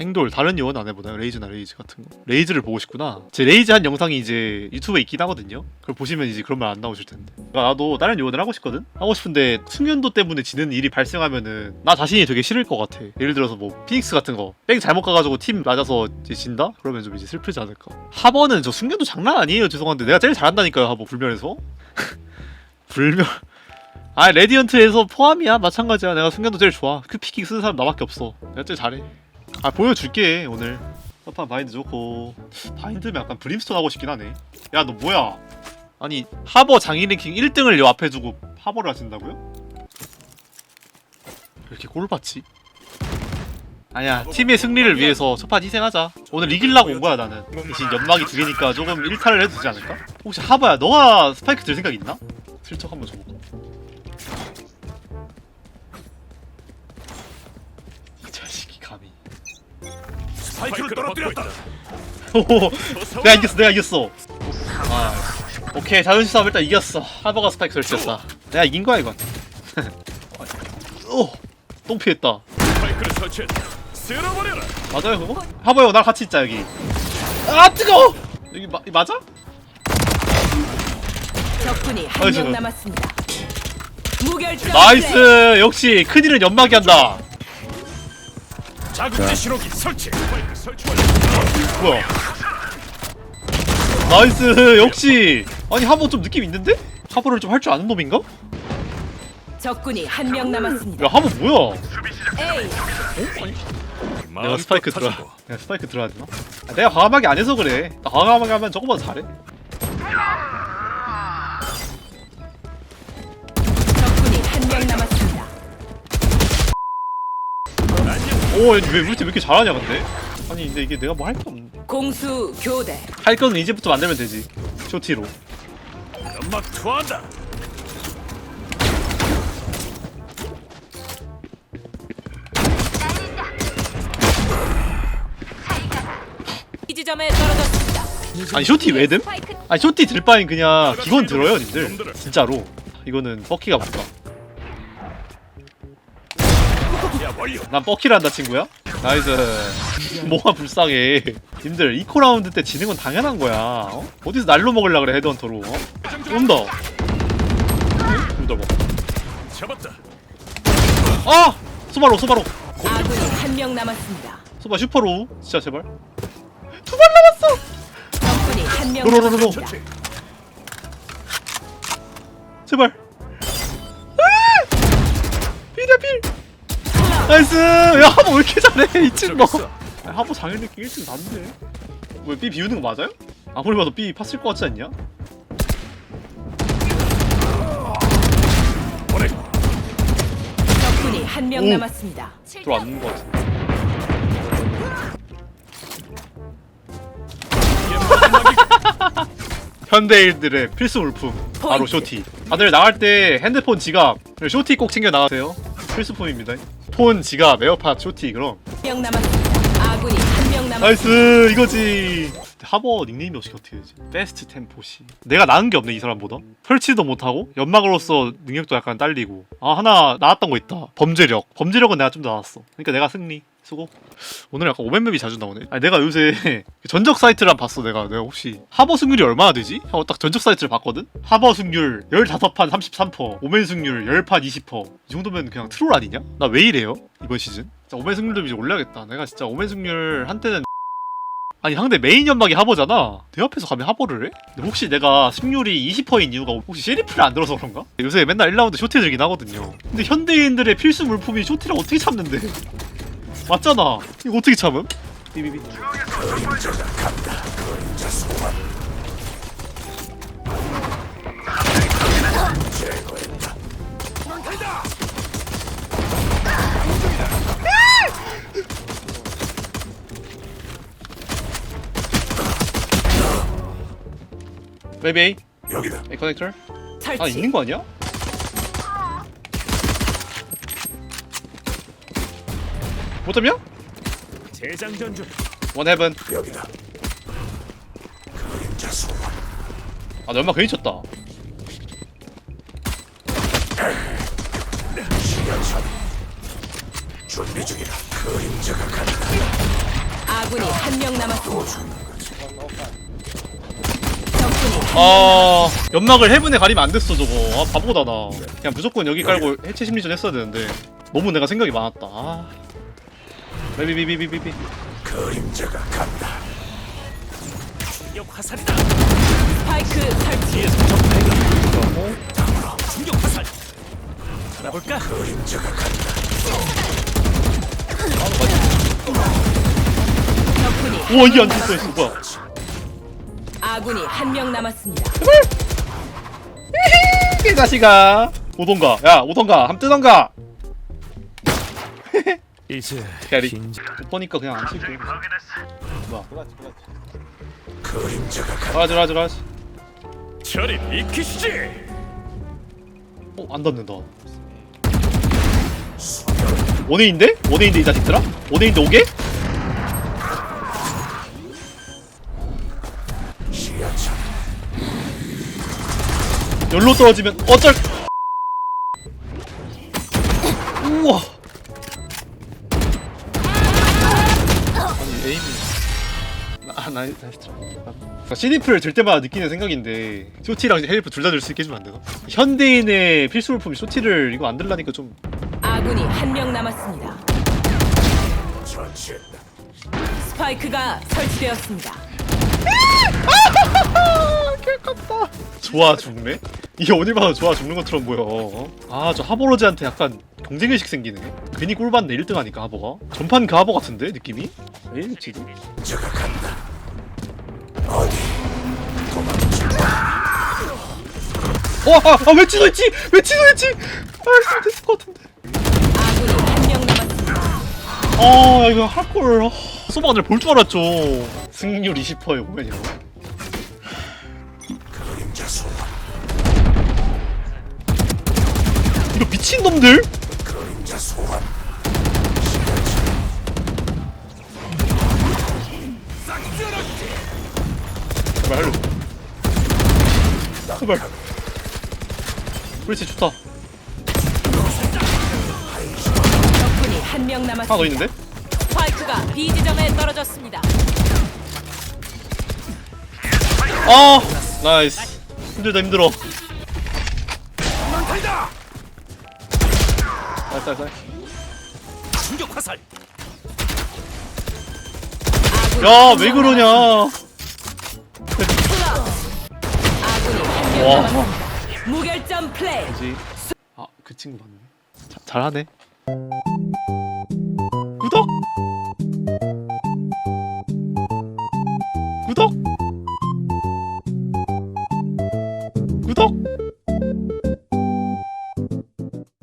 행돌 다른 요원 안 해보나요? 레이즈나 레이즈 같은 거. 레이즈를 보고 싶구나. 제 레이즈 한 영상이 이제 유튜브에 있긴 하거든요. 그걸 보시면 이제 그런 말 안 나오실 텐데. 그러니까 나도 다른 요원을 하고 싶거든? 하고 싶은데 숙련도 때문에 지는 일이 발생하면은 나 자신이 되게 싫을 것 같아. 예를 들어서 뭐 피닉스 같은 거뺑 잘못 가가지고 팀 맞아서 이제 진다? 그러면 좀 이제 슬프지 않을까? 하버는 저 숙련도 장난 아니에요 죄송한데. 내가 제일 잘한다니까요 하버 불멸에서. 불멸. 아 레디언트에서 포함이야? 마찬가지야. 내가 숙련도 제일 좋아. 그 피킹 쓰는 사람 나밖에 없어. 내가 제일 잘해 아 보여줄게 오늘 첫판 바인드 좋고 바인드면 약간 브림스톤 하고 싶긴 하네 야 너 뭐야 아니 하버 장인 랭킹 1등을 요 앞에 두고 하버를 하신다고요? 왜 이렇게 꼴 받지? 아니야 팀의 승리를 위해서 첫판 희생하자 오늘 이길라고 온 거야 나는 대신 연막이 두 개니까 조금 일탈을 해도 되지 않을까? 혹시 하버야 너가 스파이크 들 생각 있나? 슬쩍 한번 줘볼까? 스파이크를 떨어뜨렸다. 오호 내가 이겼어 내가 이겼어 아 오케이 자존심 싸움 일단 이겼어 하버가 스파이크 설치했다 내가 이긴 거야 이건 오 똥 피했다 스파이크를 설치했다. 쓸어버려라. 맞아요 그거? 하버 형 나랑 같이 있자 여기 아 뜨거워 여기 마, 맞아? 적군이 한 나이스. 명 남았습니다. 무결점 플레이. 나이스 역시 큰일은 연막이 한다 자극제 신호기 설치. 뭐야 나이스 역시 아니 하버 좀 느낌 있는데? 하버를 좀 할 줄 아는 놈인가? 적군이 한 명 남았습니다. 야 하버 뭐야 A 내가 스파이크 들어 내가 스파이크 들어야 되나? 아, 내가 과감하게 안 해서 그래 나 과감하게 하면 저거보다 잘해 오왜 우리 팀왜 이렇게 잘하냐 근데 아니 근데 이게 내가 뭐 할 게 없는데 공수 교대. 할 거는 이제부터 만들면 되지 쇼티로 연막 투하한다. 이 지점에 떨어졌습니다. 아니 쇼티 왜 됨? 아니 쇼티 들 바엔 그냥 기본 들어요 님들 진짜로 이거는 뻑키가 맞다 난 뻑키를 한다 친구야 나이스 뭐가 불쌍해 님들 이코 라운드 때 지는 건 당연한 거야 어? 어디서 날로 먹으려 그래 헤드헌터로 어? 온다 온다 봐 잡았다. 아! 소바로 소바로 아군이 한 명 남았습니다. 소바 슈퍼로 진짜 제발 두 발 남았어 적군이 한 명 로로로로. 남았습니다. 제발 아! 필이야 필 나이스 야 하보 왜 이렇게 잘해 이친 저기 있어. 아니, 하보 장일 느낌 1등 난데 왜 B 비우는 거 맞아요? 아무리 봐도 B 팠을 것 같지 않냐? 보내고. 적군이 한 명 오. 남았습니다. 들어왔는 것 같은데 현대인들의 필수 물품 바로 포인트. 쇼티 다들 나갈 때 핸드폰 지갑 쇼티 꼭 챙겨 나가세요 필수품입니다 폰 지갑 에어팟 쇼티 그럼. 한명 남았습니다. 아군이 한 명 남았습니다. 나이스 이거지. 하버 닉네임이 어떻게 어떻게 되지? 베스트 템포시 내가 나은 게 없네 이 사람보다 설치도 못하고 연막으로서 능력도 약간 딸리고. 아 하나 나왔던 거 있다. 범죄력. 범죄력은 내가 좀 더 나왔어. 그러니까 내가 승리 수고 오늘 약간 오맨맵이 자주 나오네 아니 내가 요새 전적 사이트를 한번 봤어 내가 내가 혹시 하버 승률이 얼마나 되지? 하고 딱 전적 사이트를 봤거든? 하버 승률 15판 33% 오맨 승률 10판 20%이 정도면 그냥 트롤 아니냐? 나 왜 이래요? 이번 시즌? 진짜 오맨 승률 좀 이제 올려야겠다 내가 진짜 오맨 승률 한때는 아니 상대 메인 연막이 하버잖아 내 앞에서 감히 하버를 해? 근데 혹시 내가 승률이 20%인 이유가 혹시 셰리프를 안 들어서 그런가? 요새 맨날 1라운드 쇼티 들긴 하거든요 근데 현대인들의 필수 물품이 쇼티를 어떻게 참는데 맞잖아 이거 어떻게 참음? 비비비 베이베이 여기다. 이 커넥터 설치. 아 있는 거 아니야? 못 잡냐? 재장전 중. 원 헤븐 여기다. 그림자 소환. 아 얼마 괜히 쳤다 시야차. 준비 중이다. 그림자가 간다. 아군이 한 명 남았습니다. 적군이 아 연막을 해븐에 가리면 안 됐어 저거 아 바보다 나 그냥 무조건 여기 깔고 해체 심리전 했어야 되는데 너무 내가 생각이 많았다 아 비비비비비비 그림자가 간다. 충격 화살이다. 스파이크 설치. 뒤에서. 다음으로 충격 화살. 알아볼까? 그림자가 간다. 우와 이게 안 죽어 있어 뭐야 아군이 한 명 남았습니다. 이 자식아 오던가 야 오던가 함 뜨던가 이제 캐리. 긴장- 못 보니까 그냥 안 치고 뭐야 그림자가 간다. 라지 라지 라지 저리 비키시지. 어안 닿는다 원웨인데? 원웨인데 이 자식들아? 원웨인데 오게? 열로 떨어지면 어쩔 우와 아니 에임이 아 나이 나이스 트라이 CD프를 들 때마다 느끼는 생각인데 쇼티랑 헬프 둘 다 들 수 있게 해주면 안 되나? 현대인의 필수 물품 쇼티를 이거 안 들라니까 좀 아군이 한 명 남았습니다. 스파이크가 설치되었습니다. 개깝다 좋아 죽네? 이게 어디 봐도 좋아 죽는 것처럼 보여 아 저 하버로즈한테 약간 경쟁의식 생기네 괜히 꿀받네 1등 하니까 하버가 전판 그 하버 같은데 느낌이? 에이 지금 그림자가 간다. 어디? 도망쳐. 와, 아, 아, 왜 취소했지? 왜 취소했지? 아, 했으면 됐을 것 같은데. 아군이 한명 남았습니다. 아, 이거 할걸. 아, 소방을 볼줄 알았죠. 승률 20%에 보면 이거. 이거 미친 놈들? 그림자 소환. 제발 할래. 제발. 그렇지, 좋다. 적군이 한명 하나 더 남았습니다. 있는데? 스파이크가 B 지점에 떨어졌습니다. 아, 나이스. 힘들다, 힘들어. 충격 화살. 야, 한왜명 그러냐. 아군이 한명 와. 무결점 플레이. 뭐지? 아, 그 친구 맞네. 자, 잘하네.